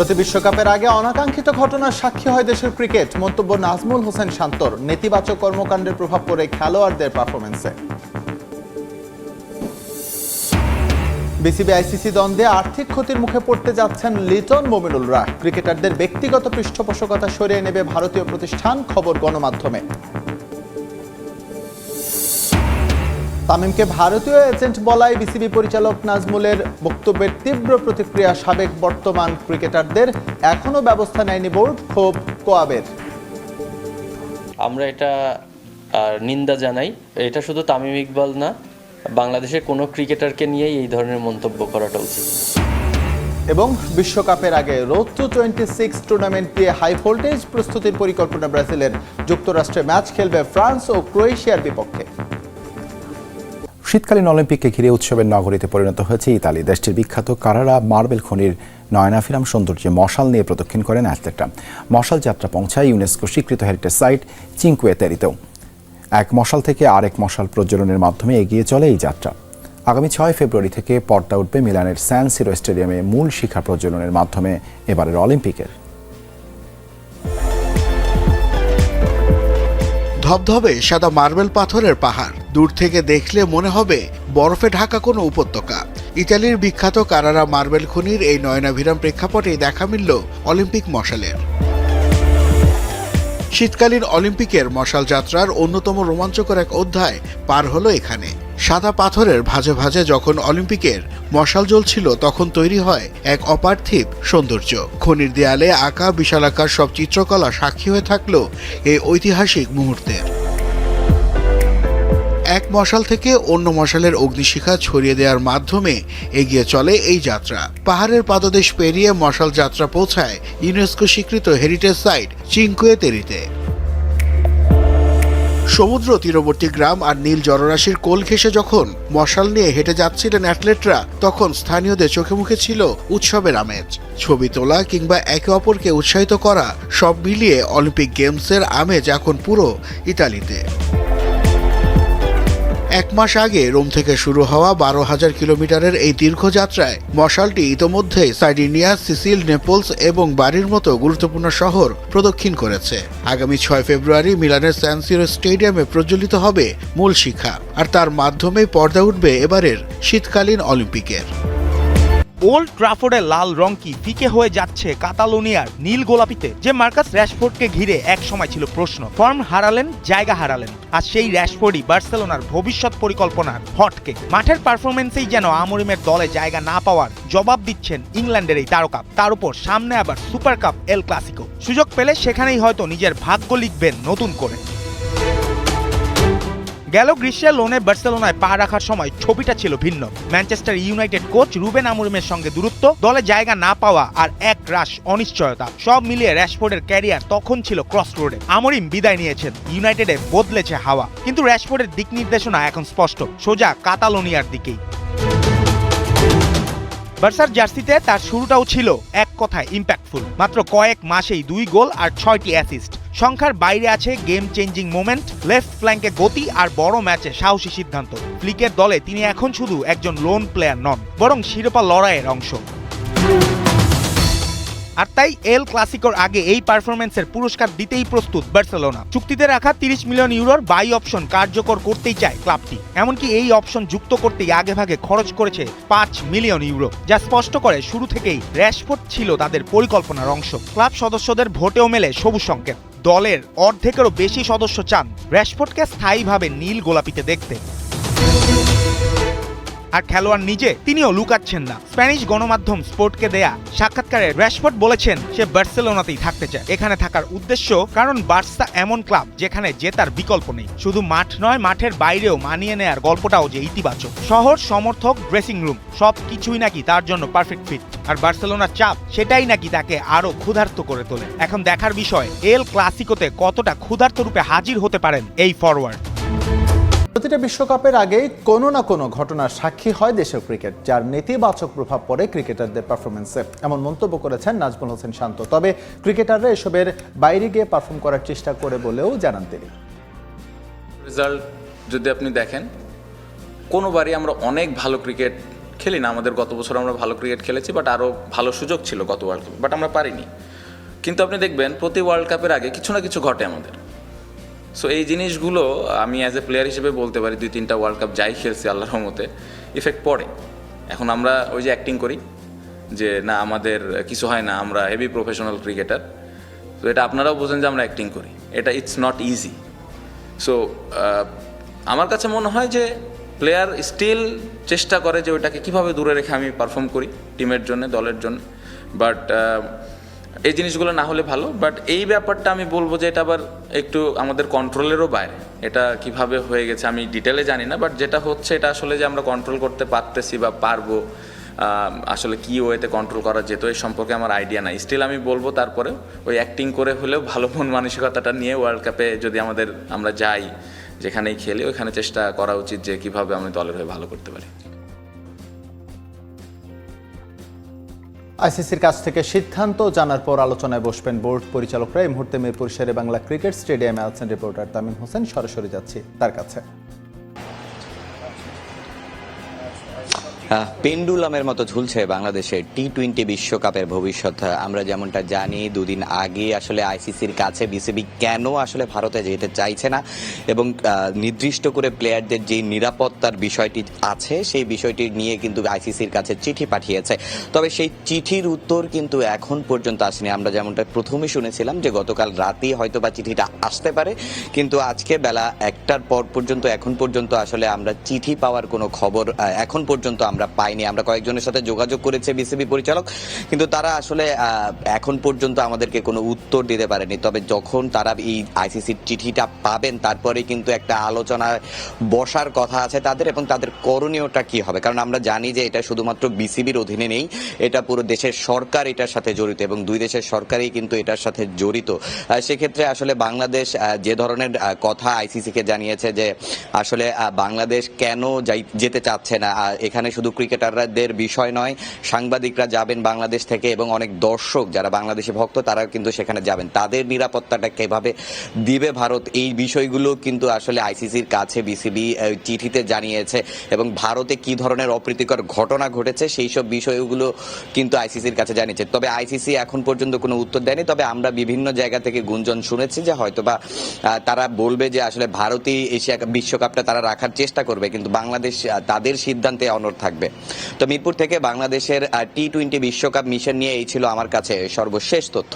প্রতি বিশ্বকাপের আগে অনাকাঙ্ক্ষিত ঘটনার সাক্ষী হয় দেশের ক্রিকেট। মন্তব্য নাজমুল হোসেন শান্তর। নেতিবাচক কর্মকাণ্ডের প্রভাব পড়ে খেলোয়াড়দের পারফরমেন্সে বিসিবি আইসিসি দ্বন্দ্বে আর্থিক ক্ষতির মুখে পড়তে যাচ্ছেন লিটন মমিনুলরা ক্রিকেটারদের ব্যক্তিগত পৃষ্ঠপোষকতা সরিয়ে নেবে ভারতীয় প্রতিষ্ঠান খবর গণমাধ্যমে। তামিমকে ভারতীয় এজেন্ট বলায় বিসিবি পরিচালক নাজমুলের বক্তব্যের তীব্র প্রতিক্রিয়া সাবেক বর্তমান ক্রিকেটারদের এখনও ব্যবস্থা নেয়নি বোর্ড ক্ষোভ কোয়াবের। আমরা এটা নিন্দা জানাই। এটা শুধু তামিম ইকবাল না বাংলাদেশের কোনো ক্রিকেটারকে নিয়েই এই ধরনের মন্তব্য করাটা উচিত। এবং বিশ্বকাপের আগে road to twenty six tournament দিয়ে হাই ভোল্টেজ প্রস্তুতির পরিকল্পনা ব্রাজিলের যুক্তরাষ্ট্রে ম্যাচ খেলবে ফ্রান্স ও ক্রোয়েশিয়ার বিপক্ষে। শীতকালীন অলিম্পিককে ঘিরে উৎসবের নগরীতে পরিণত হয়েছে ইতালি। দেশটির বিখ্যাত কারারা মার্বেল খনির নয়নাফিরাম সৌন্দর্যে মশাল নিয়ে প্রদক্ষিণ করেন অ্যাথলেটরা। মশাল যাত্রা পৌঁছায় ইউনেস্কো স্বীকৃত হেরিটেজ সাইট চিঙ্কুয়ে তেরিতেও এক মশাল থেকে আরেক মশাল প্রজ্বলনের মাধ্যমে এগিয়ে চলে এই যাত্রা। আগামী ছয় ফেব্রুয়ারি থেকে পর্দা উঠবে মিলানের স্যান সিরো স্টেডিয়ামে মূল শিখা প্রজ্বলনের মাধ্যমে এবারের অলিম্পিকের। ধবধবে সাদা মার্বেল পাথরের পাহাড়। দূর থেকে দেখলে মনে হবে বরফে ঢাকা কোনো উপত্যকা। ইতালির বিখ্যাত কারারা মার্বেল খনির এই নয়নাভিরাম প্রেক্ষাপটে দেখা মিলল অলিম্পিক মশালের। শীতকালীন অলিম্পিকের মশাল যাত্রার অন্যতম রোমাঞ্চকর এক অধ্যায় পার হলো এখানে। সাদা পাথরের ভাজে ভাজে যখন অলিম্পিকের মশাল জ্বলছিল, তখন তৈরি হয় এক অপার্থিব সৌন্দর্য। খনির দেয়ালে আঁকা বিশালাকার সব চিত্রকলা সাক্ষী হয়ে থাকল এই ঐতিহাসিক মুহূর্তের এক মশাল থেকে অন্য মশালের অগ্নিশিখা ছড়িয়ে দেওয়ার মাধ্যমে এগিয়ে চলে এই যাত্রা। পাহাড়ের পাদদেশ পেরিয়ে মশাল যাত্রা পৌঁছায় ইউনেস্কো স্বীকৃত হেরিটেজ সাইট চিঙ্কুয়ে তেরিতে সমুদ্র তীরবর্তী গ্রাম আর নীল জলরাশির কোল ঘেঁষে যখন মশাল নিয়ে হেঁটে যাচ্ছিলেন অ্যাথলেটরা, তখন স্থানীয়দের চোখে মুখে ছিল উৎসবের আমেজ। ছবি তোলা কিংবা একে অপরকে উৎসাহিত করা সব মিলিয়ে অলিম্পিক গেমসের আমেজ এখন পুরো ইতালিতে। এক মাস আগে রোম থেকে শুরু হওয়া বারো হাজার কিলোমিটারের এই দীর্ঘযাত্রায় মশালটি ইতোমধ্যে সাইডিনিয়া, সিসিল, নেপলস এবং বাড়ির মতো গুরুত্বপূর্ণ শহর প্রদক্ষিণ করেছে। আগামী ছয় ফেব্রুয়ারি মিলানের স্যানসিরো স্টেডিয়ামে প্রজ্বলিত হবে মূল শিখা, আর তার মাধ্যমে পর্দা উঠবে এবারের শীতকালীন অলিম্পিকের। ওল্ড ট্রাফোর্ডের লাল রং কি ফিকে হয়ে যাচ্ছে কাতালোনিয়ার নীল গোলাপিতে? যে মার্কাস র্যাশফোর্ডকে ঘিরে এক সময় ছিল প্রশ্ন। ফর্ম হারালেন, জায়গা হারালেন। আর সেই র্যাশফোর্ডই বার্সেলোনার ভবিষ্যৎ পরিকল্পনার হটকে। মাঠের পারফরমেন্সেই যেন আমরিমের দলে জায়গা না পাওয়ার জবাব দিচ্ছেন ইংল্যান্ডের এই তারকা। তার উপর সামনে আবার সুপার কাপ এল ক্লাসিকো। সুযোগ পেলে সেখানেই হয়তো নিজের ভাগ্য লিখবেন নতুন করে। গেল গ্রীষ্মের লোনে বার্সেলোনায় পা রাখার সময় ছবিটা ছিল ভিন্ন। ম্যানচেস্টার ইউনাইটেড কোচ রুবেন আমুরিমের সঙ্গে দূরত্ব, দলে জায়গা না পাওয়া আর এক রাশ অনিশ্চয়তা, সব মিলিয়ে র্যাশফোর্ডের ক্যারিয়ার তখন ছিল ক্রস রোডে আমরিম বিদায় নিয়েছেন, ইউনাইটেডে বদলেছে হাওয়া। কিন্তু র্যাশফোর্ডের দিক নির্দেশনা এখন স্পষ্ট, সোজা কাতালোনিয়ার দিকেই। বার্সার জার্সিতে তার শুরুটাও ছিল এক কথায় ইম্প্যাক্টফুল মাত্র কয়েক মাসেই দুই গোল আর ছয়টি অ্যাসিস্ট সংখ্যার বাইরে আছে গেম চেঞ্জিং মোমেন্ট লেফট ফ্ল্যাঙ্কে গতি আর বড় ম্যাচে সাহসী সিদ্ধান্ত। ফ্লিকের দলে তিনি এখন শুধু একজন লোন প্লেয়ার নন, বরং শিরোপা লড়াইয়ের অংশ। আর তাই এল ক্লাসিকোর আগে এই পারফরমেন্সের পুরস্কার দিতেই প্রস্তুত বার্সেলোনা। চুক্তিতে রাখা তিরিশ মিলিয়ন ইউরোর বাই অপশন কার্যকর করতেই চায় ক্লাবটি এমনকি এই অপশন যুক্ত করতেই আগেভাগে খরচ করেছে পাঁচ মিলিয়ন ইউরো, যা স্পষ্ট করে শুরু থেকেই র্যাশফোর্ড ছিল তাদের পরিকল্পনার অংশ। ক্লাব সদস্যদের ভোটেও মেলে সবুজ সংকেত। দলের অর্ধেকেরও বেশি সদস্য চান। র্যাশফোর্ডকে স্থায়ীভাবে নীল গোলাপিতে দেখতে। আর খেলোয়াড় নিজে, তিনিও লুকাচ্ছেন না। স্প্যানিশ গণমাধ্যম স্পোর্টকে দেয়া সাক্ষাৎকারে র্যাশফোর্ড বলেছেন, সে বার্সেলোনাতেই থাকতে চায়। এখানে থাকার উদ্দেশ্য, কারণ বার্সা এমন ক্লাব যেখানে জেতার বিকল্প নেই। শুধু মাঠ নয়, মাঠের বাইরেও মানিয়ে নেয়ার গল্পটাও যে ইতিবাচক। শহর, সমর্থক ড্রেসিং রুম সব কিছুই নাকি তার জন্য পারফেক্ট ফিট আর বার্সেলোনার চাপ, সেটাই নাকি তাকে আরও ক্ষুধার্ত করে তোলে। এখন দেখার বিষয়, এল ক্লাসিকোতে কতটা ক্ষুধার্ত রূপে হাজির হতে পারেন এই ফরওয়ার্ড প্রতিটা বিশ্বকাপের আগেই কোনো না কোনো ঘটনার সাক্ষী হয় দেশের ক্রিকেট, যার নেতিবাচক প্রভাব পড়ে ক্রিকেটারদের পারফরমেন্সে এমন মন্তব্য করেছেন নাজমুল হোসেন শান্ত। তবে ক্রিকেটাররা এসবের বাইরে গিয়ে পারফর্ম করার চেষ্টা করে বলেও জানান তিনি। রেজাল্ট যদি আপনি দেখেন, কোনোবারই আমরা অনেক ভালো ক্রিকেট খেলি না। আমাদের গত বছর আমরা ভালো ক্রিকেট খেলেছি বাট আরও ভালো সুযোগ ছিল গত ওয়ার্ল্ড কাপে বাট আমরা পারিনি। কিন্তু আপনি দেখবেন, প্রতি ওয়ার্ল্ড কাপের আগে কিছু না কিছু ঘটে আমাদের। সো এই জিনিসগুলো আমি অ্যাজ এ প্লেয়ার হিসেবে বলতে পারি, দুই তিনটা ওয়ার্ল্ড কাপ যাই খেলছি আল্লাহর রহমতে ইফেক্ট পড়ে। এখন আমরা ওই যে অ্যাক্টিং করি, যে না, আমাদের কিছু হয় না, আমরা হেভি প্রফেশনাল ক্রিকেটার তো এটা আপনারাও বোঝেন যে আমরা অ্যাক্টিং করি। এটা ইটস নট ইজি সো আমার কাছে মনে হয় যে প্লেয়ার স্টিল চেষ্টা করে যে ওইটাকে কীভাবে দূরে রেখে আমি পারফর্ম করি টিমের জন্য, দলের জন্য। বাট এই জিনিসগুলো না হলে ভালো বাট এই ব্যাপারটা আমি বলব যে এটা আবার একটু আমাদের কন্ট্রোলেরও বাইরে। এটা কীভাবে হয়ে গেছে আমি ডিটেলে জানি না বাট যেটা হচ্ছে এটা আসলে যে আমরা কন্ট্রোল করতে পারতেছি বা পারব আসলে কি ওয়েতে কন্ট্রোল করা যেত এই সম্পর্কে আমার আইডিয়া নাই। স্টিল আমি বলব তারপরে ওই অ্যাক্টিং করে হলেও ভালো মন মানসিকতাটা নিয়ে ওয়ার্ল্ড কাপে যদি আমাদের আমরা যাই, যেখানেই খেলি, ওইখানে চেষ্টা করা উচিত যে কীভাবে আমি দলের হয়ে ভালো করতে পারি। আইসিসির কাছ থেকে সিদ্ধান্ত জানার পর আলোচনায় বসবেন বোর্ড পরিচালকরা। এই মুহূর্তে মিরপুর শেরে বাংলা ক্রিকেট স্টেডিয়ামে আছেন রিপোর্টার তামিম হোসেন। সরাসরি যাচ্ছি তার কাছে। পেন্ডুলামের মতো ঝুলছে বাংলাদেশের টি টোয়েন্টি বিশ্বকাপের ভবিষ্যৎ। আমরা যেমনটা জানি, দুদিন আগে আসলে আইসিসির কাছে বিসিবি কেন আসলে ভারতে যেতে চাইছে না? এবং নির্দিষ্ট করে প্লেয়ারদের যে নিরাপত্তার বিষয়টি আছে, সেই বিষয়টি নিয়ে কিন্তু আইসিসির কাছে চিঠি পাঠিয়েছে। তবে সেই চিঠির উত্তর কিন্তু এখন পর্যন্ত আসেনি। আমরা যেমনটা প্রথমে শুনেছিলাম যে গতকাল রাতেই হয়তো বা চিঠিটা আসতে পারে, কিন্তু আজকে বেলা একটার পর পর্যন্ত, এখন পর্যন্ত আসলে আমরা চিঠি পাওয়ার কোনো খবর এখন পর্যন্ত আমরা পাইনি। আমরা কয়েকজনের সাথে যোগাযোগ করেছে বিসিবি পরিচালক, কিন্তু তারা আসলে এখন পর্যন্ত আমাদেরকে কোনো উত্তর দিতে পারেনি। তবে যখন তারা এই আইসিসির চিঠিটা পাবেন তারপরে কিন্তু একটা আলোচনায় বসার কথা আছে তাদের এবং তাদের করণীয়টা কি হবে? কারণ আমরা জানি যে এটা শুধুমাত্র বিসিবির অধীনে নেই, এটা পুরো দেশের সরকার এটার সাথে জড়িত এবং দুই দেশের সরকারই কিন্তু এটার সাথে জড়িত। সেক্ষেত্রে আসলে বাংলাদেশ যে ধরনের কথা আইসিসিকে জানিয়েছে যে আসলে বাংলাদেশ কেন যেতে চাচ্ছে না এখানে শুধু ক্রিকেটারদের বিষয় নয়। সাংবাদিকরা যাবেন বাংলাদেশ থেকে এবং অনেক দর্শক যারা বাংলাদেশি ভক্ত তারা কিন্তু সেখানে যাবেন। তাদের নিরাপত্তাটা কীভাবে দিবে ভারত? এই বিষয়গুলো কিন্তু আসলে আইসিসির কাছে বিসিবি চিঠিতে জানিয়েছে এবং ভারতে কি ধরনের অপ্রীতিকর ঘটনা ঘটেছে সেই সব বিষয়গুলো কিন্তু আইসিসির কাছে জানিয়েছে। তবে আইসিসি এখন পর্যন্ত কোনো উত্তর দেয়নি। তবে আমরা বিভিন্ন জায়গা থেকে গুঞ্জন শুনেছি যে হয়তোবা তারা বলবে যে আসলে ভারতই এশিয়া বিশ্বকাপটা তারা রাখার চেষ্টা করবে। কিন্তু বাংলাদেশ তাদের সিদ্ধান্তে অনড় থাকবে। তো মিরপুর থেকে বাংলাদেশের টি টোয়েন্টি বিশ্বকাপ মিশন নিয়ে এই ছিল আমার কাছে সর্বশেষ তথ্য।